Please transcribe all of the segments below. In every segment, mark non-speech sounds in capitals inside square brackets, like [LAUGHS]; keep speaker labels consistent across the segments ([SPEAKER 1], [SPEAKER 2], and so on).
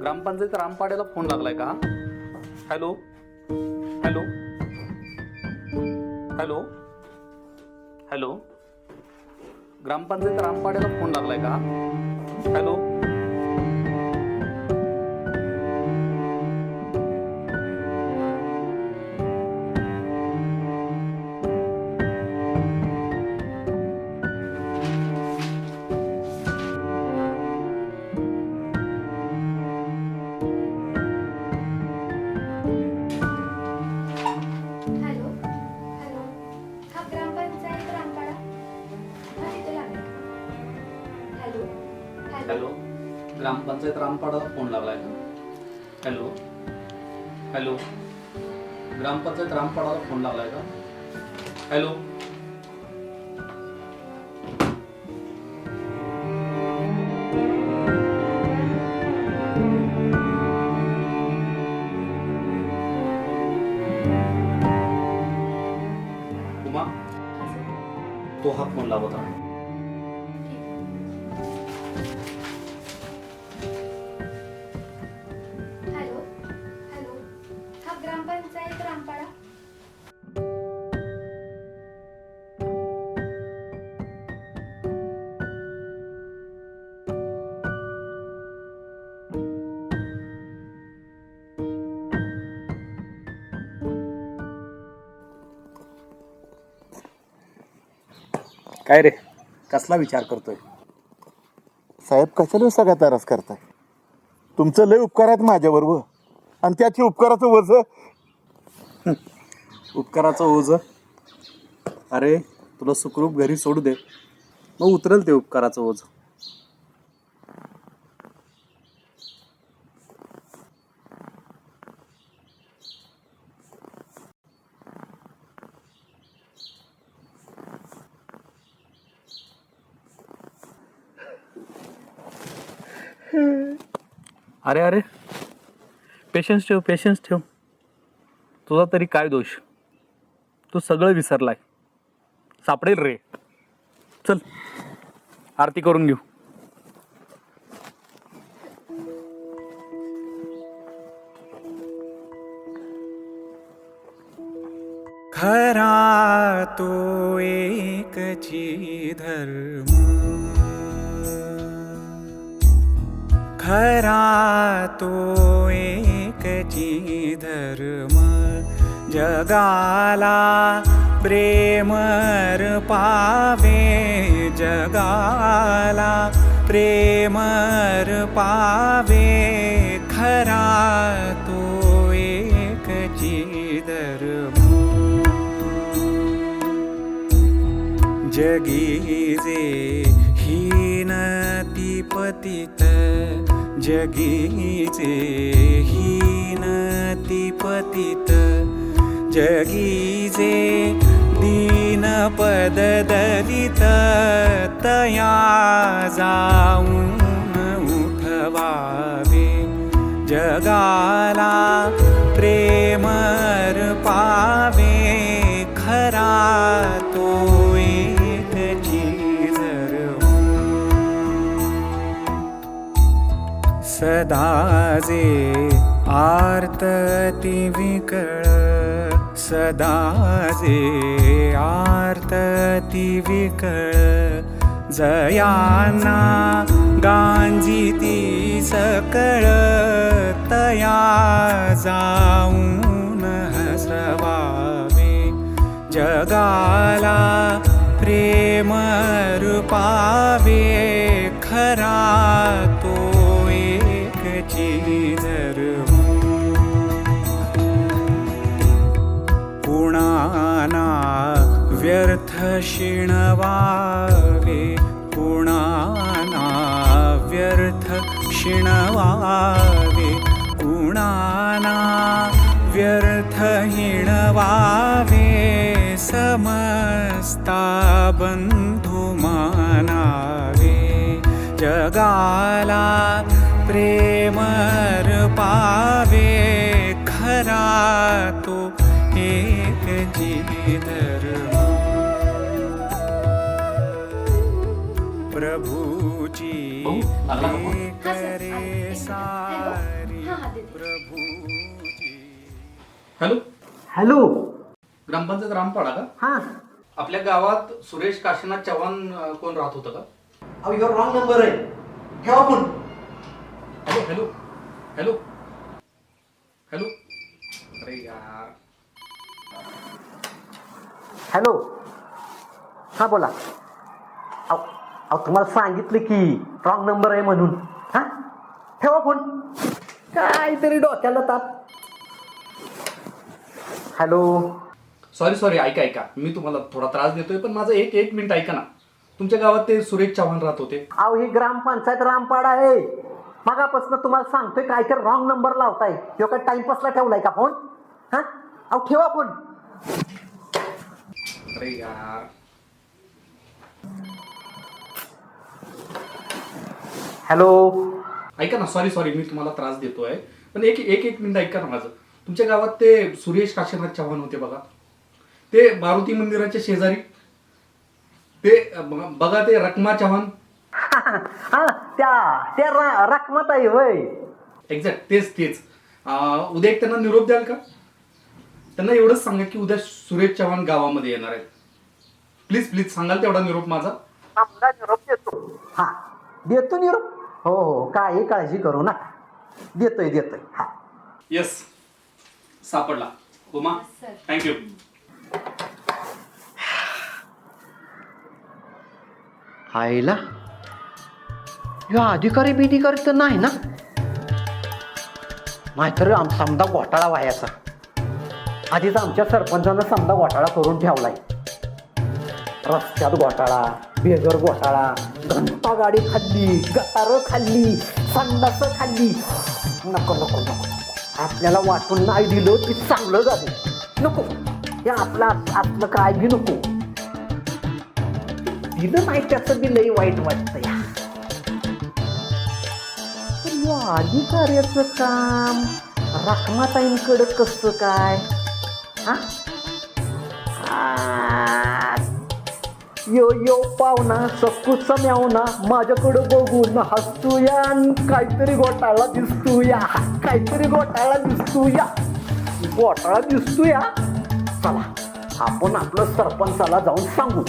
[SPEAKER 1] ग्रामपंचायत रामपाड्याला फोन लागलाय का? Hello? Hello? Hello? Hello? Grampanchayat रामपाड्याला phone लागलाय का? हॅलो?
[SPEAKER 2] ग्रामपंचायत
[SPEAKER 1] रामपाड्याला फोन लागलाय का? हॅलो? हॅलो? ग्रामपंचायत रामपाडाला फोन लागलाय का? हॅलो? उमा? तो हा फोन लावत आहे.
[SPEAKER 3] काय रे? कसला विचार करतोय?
[SPEAKER 4] साहेब कशाला सगळा त्रास करताय? तुमचं लय उपकार आहेत माझ्याबरोबर आणि त्याची उपकाराचं वज
[SPEAKER 3] उपकाराचं ओझ? अरे तुला सुखरूप घरी सोडू दे. मग उतरल ते उपकाराचं ओझ. अरे अरे. पेशन्स ठेव पेशन्स ठेव. तुझा तरी काय दोष? तू सगळं विसरलाय. सापडेल रे. चल. आरती करून घेऊ.
[SPEAKER 5] खरा तो एकची धर्म खरा तो एकची धर्म जगाला प्रेमर पावे जगाला प्रेमर पावे खरा तो एकची धर्म ही हीनती पतित जगीचे हीनती पतित जगीचे दीनपद दलित तया जाऊन उठवावे. जगाला प्रेमर पावे खरा तो सदाजे जे विकळ सदाजे जे विकळ जयाना गांजिती सकळ तया जाऊन हसवावे. जगाला प्रेम रूपावे खरा व्यर्थ शिणवावे कुणाना व्यर्थ शिणवावे कुणाना व्यर्थ हिणवावे समस्ता बन्धुमानावे जगाला प्रेमर पावे खरा तो एक जी प्रभूची. करे.
[SPEAKER 2] हॅलो?
[SPEAKER 5] सारी
[SPEAKER 1] हॅलो.
[SPEAKER 3] हॅलो.
[SPEAKER 1] ग्रामपंचायत रामपाडा का?
[SPEAKER 3] हा.
[SPEAKER 1] आपल्या गावात सुरेश काशीनाथ चव्हाण अं, कोण राहत होतं का?
[SPEAKER 3] अहो युअर रॉंग नंबर आहे. ठेवा phone
[SPEAKER 1] hello hello. Hello. Hello. अरे यार.
[SPEAKER 6] हॅलो. हां बोला. अहो तुम्हाला सांगितलं की रॉंग नंबर आहे म्हणून. हां? ठेवा फोन काहीतरी डोक्याला ताप. हॅलो
[SPEAKER 1] सॉरी सॉरी ऐका ऐका. मी तुम्हाला थोडा त्रास देतोय पण माझं एक एक मिनिट ऐका ना. तुमच्या गावात ते सुरेश चव्हाण राहत होते.
[SPEAKER 6] अहो ही ग्रामपंचायत रामपाडा आहे. मगापासून तुम्हाला सांगतोय काय तर रॉंग नंबर लावताय. तो काय टाइमपासला ठेवलाय का फोन हां? अहो ठेवा फोन
[SPEAKER 1] अरे यार.
[SPEAKER 6] हॅलो.
[SPEAKER 1] ऐका ना सॉरी सॉरी मी तुम्हाला त्रास देतोय. पण एक एक एक मिनिट ऐका ना माझं. तुमच्या गावात ते सुरेश काशीनाथ चव्हाण होते बघा. ते मारुती मंदिराच्या शेजारी. ते बघा- ते रकमा चव्हाण. [LAUGHS]
[SPEAKER 6] हा त्या त्या रा- वय
[SPEAKER 1] एक्झॅक्ट तेच तेच. अं, उद्या एक त्यांना निरोप द्याल का? त्यांना एवढंच सांगा की उद्या सुरेश चव्हाण गावामध्ये येणार आहेत. प्लीज प्लीज सांगाल तेवढा निरोप माझा?
[SPEAKER 6] आमचा निरोप देतो. हा देतो निरोप? हो हो काही काळजी करू नका. देतोय देतोय. हा.
[SPEAKER 1] येस सापडला. उमा. थँक्यू
[SPEAKER 6] आईला? या अधिकारी बिधिकारी तर नाही ना? नाहीतर आम समजा घोटाळा व्हायचा. आधीच आमच्या सरपंचानं समजा घोटाळा करून ठेवलाय. रस्त्यात घोटाळा. बेगर घोटाळा. घंटा गाडी खाल्ली गटारं खाल्ली संडास खाल्ली. नको नको नको आपल्याला वाटून नाही दिलं की चांगलं झालं. नको. हे आपलं आपलं काय बी नको. दिलं नाही त्याचं बी लई वाईट वाटतं या पण या अधिकाऱ्याचं काम रखमाताईंकडं कसं काय? हा? यो यो पाहुणा सकूच म्यावना माझ्याकडं बघून हसूया आणि काहीतरी घोटाळा दिसतो या काहीतरी घोटाळा दिसतूया. घोटाळा दिसतूया? चला आपण आपलं सरपंचाला जाऊन सांगू.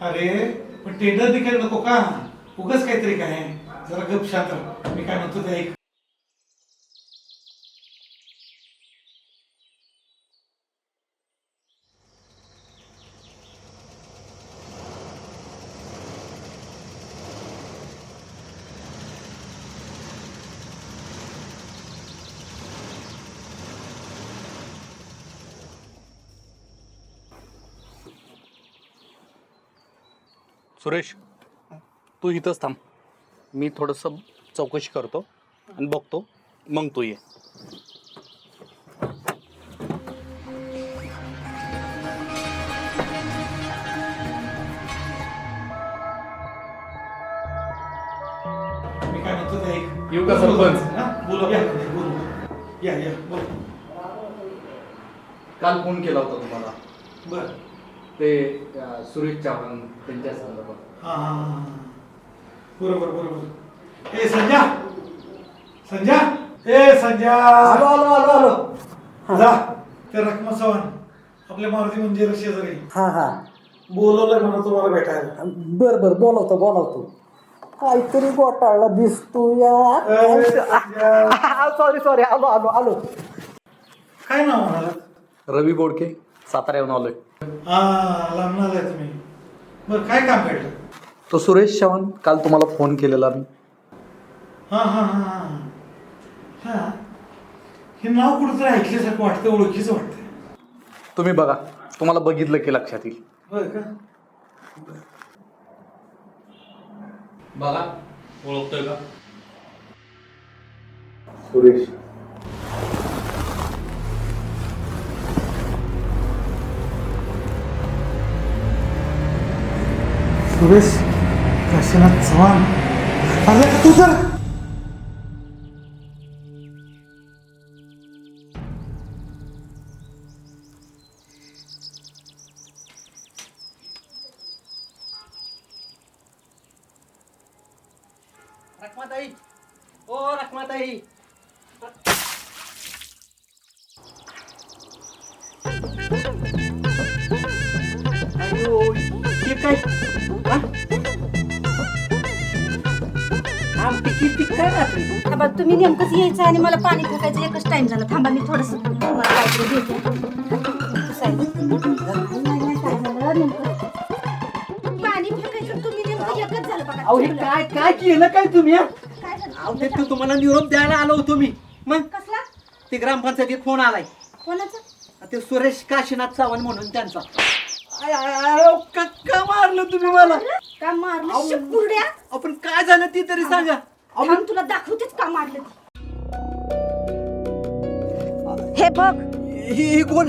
[SPEAKER 7] अरे पण टेंडर देखील नको का? उगच काहीतरी काय? जरा गप शांत मी काय म्हणतो ते ऐक.
[SPEAKER 1] सुरेश तू इथंच थांब. मी थोडंसं चौकशी करतो आणि बघतो. मग तू ये.
[SPEAKER 7] मी काय म्हणतो ते ऐक
[SPEAKER 1] येऊ का सरपंच?
[SPEAKER 7] हा? बोला या बोला. या या बोल.
[SPEAKER 1] काल फोन केला होता तुम्हाला.
[SPEAKER 7] बर.
[SPEAKER 1] ते सुरेश चव्हाण त्यांच्या संदर्भात.
[SPEAKER 7] हा हा हा, हा. बरोबर बरोबर. ए संजय संजय ए संजय
[SPEAKER 6] आलो आलो आलो आलो
[SPEAKER 7] जा. ते रखमा चव्हाण आपल्या मारुती मंदिर शेजारी.
[SPEAKER 6] हा हा.
[SPEAKER 7] बोलवलंय म्हणा तुम्हाला भेटायला.
[SPEAKER 6] बर बर बोलवतो बोलवतो. काहीतरी घोटाळा दिसतो
[SPEAKER 7] अरे,
[SPEAKER 6] या सॉरी सॉरी आलो आलो आलो.
[SPEAKER 7] काय नाव म्हणाला
[SPEAKER 1] रवी बोडके. सातारा येऊन आलोय.
[SPEAKER 7] हा लांबणार आहे तुम्ही. बरं काय काम भेटलं
[SPEAKER 1] तो सुरेश चव्हाण काल तुम्हाला फोन केलेला मी.
[SPEAKER 7] हा हा हा हा. हा. हे नाव कुठंतरी ऐकल्यासारखं वाटतं ओळखीचं वाटतंय.
[SPEAKER 1] तुम्ही बघा तुम्हाला बघितलं की लक्षात येईल.
[SPEAKER 7] का?
[SPEAKER 1] बघा ओळखतोय का?
[SPEAKER 4] सुरेश.
[SPEAKER 7] सुरेश काशीनाथ चव्हाण अरे तू तर
[SPEAKER 6] रखमाताई ओ रखमाताई अयो हे काय काय
[SPEAKER 8] थांबा तुम्ही नेमकंच यायचं आणि मला पाणी फेकायचं एकच टाइम झाला. थांबा मी थोडस तुम्हाला काहीतरी देते. काय? पाणी फेकायचं तुम्ही नेमकं एकच झालं बघा.
[SPEAKER 6] अहो हे काय काय केलं काय तुम्ही हा?
[SPEAKER 8] काय झालं?
[SPEAKER 6] अहो ते तुम्हाला निरोप द्यायला आलो होतो मी. मग?
[SPEAKER 8] कसला?
[SPEAKER 6] ते ग्रामपंचायतीत फोन आलाय.
[SPEAKER 8] कोणाचा?
[SPEAKER 6] ते सुरेश काशीनाथ चव्हाण म्हणून त्यांचा. आय, आय, आय, अहो, का का मारलं तुम्ही मला?
[SPEAKER 8] का मारलं? शिपुर्ड्या
[SPEAKER 6] आपण काय झालं ती तरी सांगा. अहो,
[SPEAKER 8] थांब तुला दाखवतेच का मारलं ते? हे बघ.
[SPEAKER 6] ही ही कोण?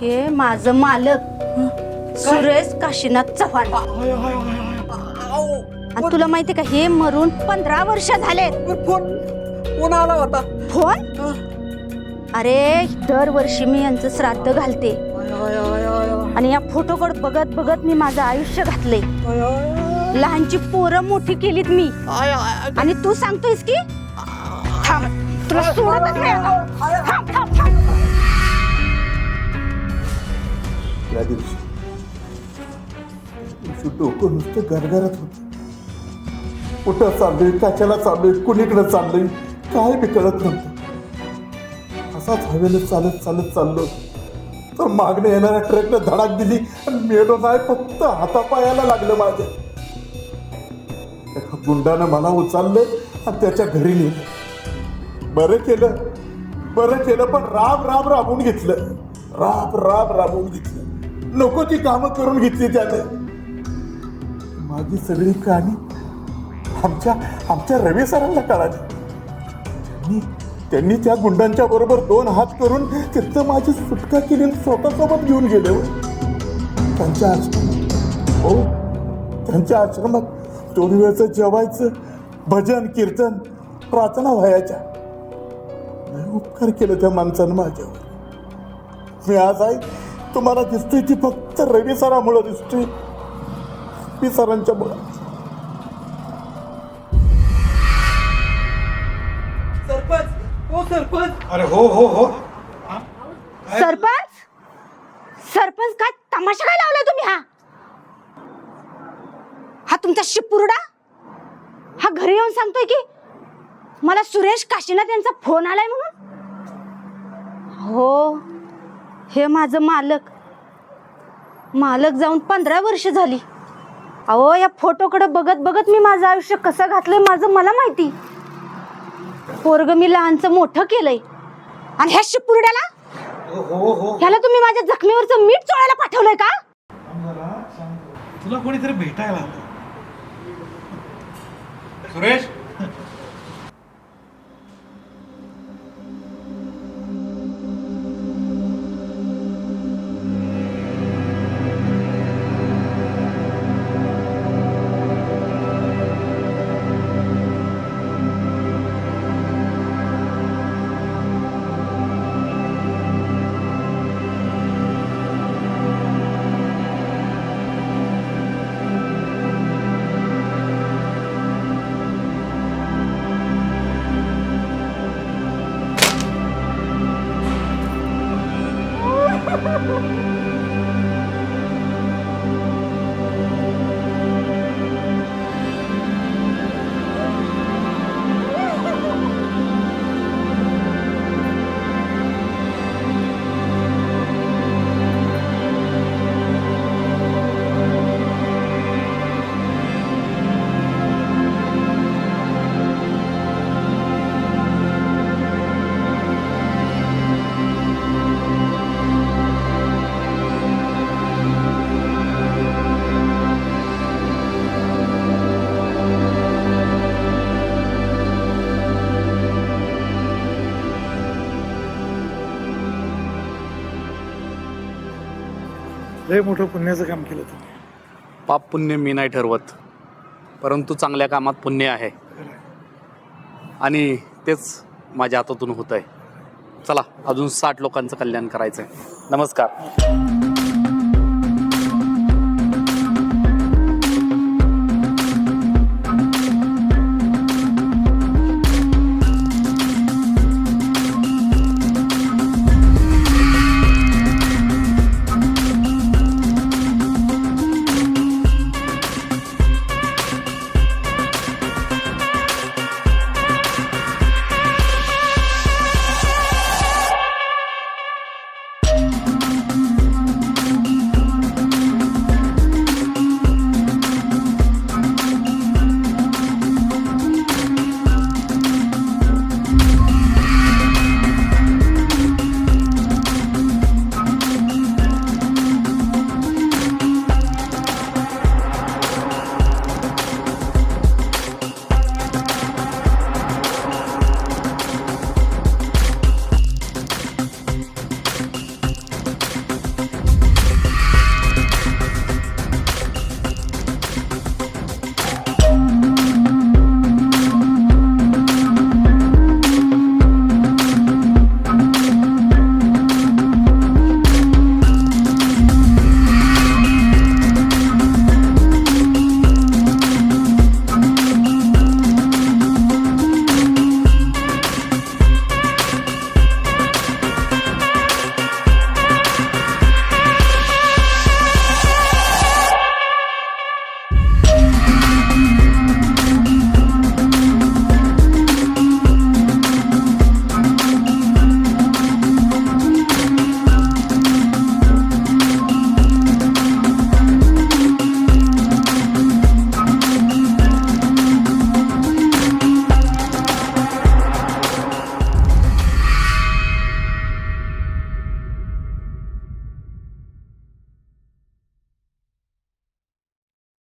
[SPEAKER 8] हे माझं मालक सुरेश काशीनाथ चव्हाण. आणि तुला माहिती का हे मरून पंधरा वर्ष झाले
[SPEAKER 6] पण फोन फोन आला होता.
[SPEAKER 8] फोन? अरे दरवर्षी मी यांचं श्राद्ध घालते. आणि या फोटोकडे बघत बघत मी माझं आयुष्य घातलंय. लहानची पोरं मोठी केलीत मी.
[SPEAKER 6] आय, आय,
[SPEAKER 8] आणि तू सांगतोयस की? थांब तुला सोडतच नाही आता. थांब थांब थांब.
[SPEAKER 4] त्या दिवशी. दिवशी डोकं नुसतं गरगरत होत. कुठं चाललोय कशाला चाललोय कुणीकडे चाललोय काय बी कळत नव्हतं. असाच हवेला चालत चालत चाललो. तर मागणे येणाऱ्या ट्रकनं धडक दिली आणि मेलो नाही फक्त हातापायाला लागलं माझ्या. गुंडानं मला उचललं आणि त्याच्या घरी नेलं. बरं केलं. बरं केलं पण राब राब राबून घेतलं. राब राब राबून घेतलं. नको ती कामं करून घेतली त्यानं. माझी सगळी कहाणी आमच्या आमच्या रवी सरांना कळाली. त्यांनी त्यांनी त्या गुंडांच्या बरोबर दोन हात करून तिथं माझी सुटका केली आणि स्वतःसोबत घेऊन गेले. हो, त्यांच्या आश्रमात. हो त्यांच्या आश्रमात दोन वेळचं जेवायचं भजन कीर्तन प्रार्थना व्हायच्या. उपकार केलं त्या माणसानं माझ्यावर. मी आज आहे तुम्हाला दिसतोय ती फक्त रवी सरामुळं दिसतोय. रवी सरांच्या मुळे
[SPEAKER 6] सरपंच हो सरपंच.
[SPEAKER 7] अरे हो हो हो.
[SPEAKER 8] सरपंच? सरपंच काय तमाशा काय लावलाय तुम्ही हा? तुमचा शिपुर्डा हा घरी येऊन सांगतोय की मला सुरेश काशीनाथ यांचा फोन आलाय म्हणून? हो हे माझं मालक. मालक जाऊन पंधरा वर्ष झाली. अहो या फोटोकडे बघत बघत मी माझं आयुष्य कसं घातलंय माझं मला माहिती. पोरग मी लहानचं मोठं केलंय. आणि ह्या शिपुर्ड्याला?
[SPEAKER 7] हो हो हो
[SPEAKER 8] ह्याला तुम्ही माझ्या जखमीवरचं मीठ चोळायला पाठवलंय का.
[SPEAKER 7] तुला कोणीतरी भेटायला आलं लय मोठं पुण्याचं काम केलं तुम्ही.
[SPEAKER 3] पाप पुण्य मी नाही ठरवत परंतु चांगल्या कामात पुण्य आहे. आणि तेच माझ्या हातातून होत आहे चला अजून साठ लोकांचं कल्याण करायचं आहे नमस्कार.